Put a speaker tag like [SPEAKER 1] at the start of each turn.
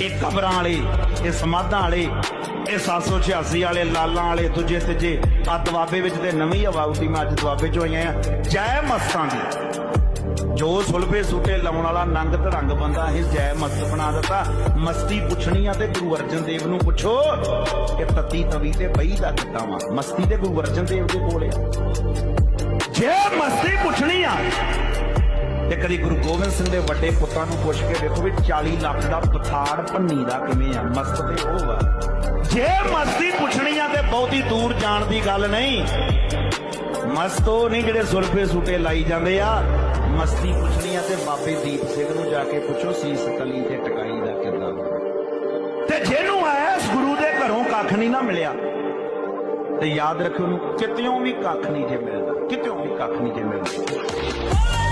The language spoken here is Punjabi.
[SPEAKER 1] ਇਹ ਕਬਰਾਂ ਵਾਲੇ, ਇਹ ਸਮਾਧਾਂ ਵਾਲੇ, ਇਹ 786 ਵਾਲੇ, ਲਾਲਾਂ ਵਾਲੇ, ਦੂਜੇ ਤੀਜੇ, ਆ ਦਵਾਬੇ ਵਿੱਚ ਤੇ ਨਵੀਂ ਹਵਾ ਮੈਂ ਅੱਜ ਦਵਾਬੇ ਚੋਂ ਆਈਆਂ ਜੈ ਮਸਤਾਂ ਦੀ। ਜੋ ਸੁਲਫੇ ਸੂਟੇ ਲਾਉਣ ਵਾਲਾ ਨੰਗ ਧੜੰਗ ਬੰਦਾ ਇਹ ਜੈ ਮਸਤ ਬਣਾ ਦਿੱਤਾ। ਮਸਤੀ ਪੁੱਛਣੀ ਆ ਤੇ ਗੁਰੂ ਅਰਜਨ ਦੇਵ ਨੂੰ ਪੁੱਛੋ ਕਿ ਤਤੀ ਤਵੀ ਤੇ ਬਈ ਦਾ ਕਿੱਦਾਂ ਵਾ? ਮਸਤੀ ਤੇ ਗੁਰੂ ਅਰਜਨ ਦੇਵ ਦੇ ਕੋਲ। ਜੇ ਮਸਤੀ ਪੁੱਛਣੀ ਆ। ਤੇ ਕਦੀ ਗੁਰੂ ਗੋਬਿੰਦ ਸਿੰਘ ਦੇ ਵੱਡੇ ਪੁੱਤਾਂ ਨੂੰ ਪੁੱਛ ਕੇ ਦੇਖੋ ਵੀ 40 ਲੱਖ ਦਾ ਪਥਾੜ ਭੰਨੀ ਦਾ ਕਿਵੇਂ ਆ, ਮਸਤ ਤੇ ਉਹ ਵਾ। ਜੇ ਮਸਤੀ ਪੁੱਛਣੀ ਆ ਤੇ ਬਹੁਤੀ ਦੂਰ ਜਾਣ ਦੀ ਗੱਲ ਨਹੀਂ। ਮਸਤੋ ਨਹੀਂ ਜਿਹੜੇ ਸੁਲਫੇ ਸੂਟੇ ਲਾਈ ਜਾਂਦੇ ਆ। ਮਸਤੀ ਪੁੱਛਣੀ ਆ ਤੇ ਬਾਬੇ ਦੀਪ ਸਿੰਘ ਨੂੰ ਜਾ ਕੇ ਪੁੱਛੋ ਸੀਸ ਕਲੀ ਤੇ ਟਕਾਈ ਦਾ ਕਿੱਦਾਂ। ਤੇ ਜਿਹਨੂੰ ਐਸ ਗੁਰੂ ਦੇ ਘਰੋਂ ਕੱਖ ਨਹੀਂ ਨਾ ਮਿਲਿਆ। ਤੇ ਯਾਦ ਰੱਖਿਓ ਨੂੰ ਕਿਤਿਓਂ ਵੀ ਕੱਖ ਨਹੀਂ ਜੇ ਮਿਲਦਾ, ਕਿਤਿਓਂ ਵੀ ਕੱਖ ਨਹੀਂ ਜੇ ਮਿਲਦਾ।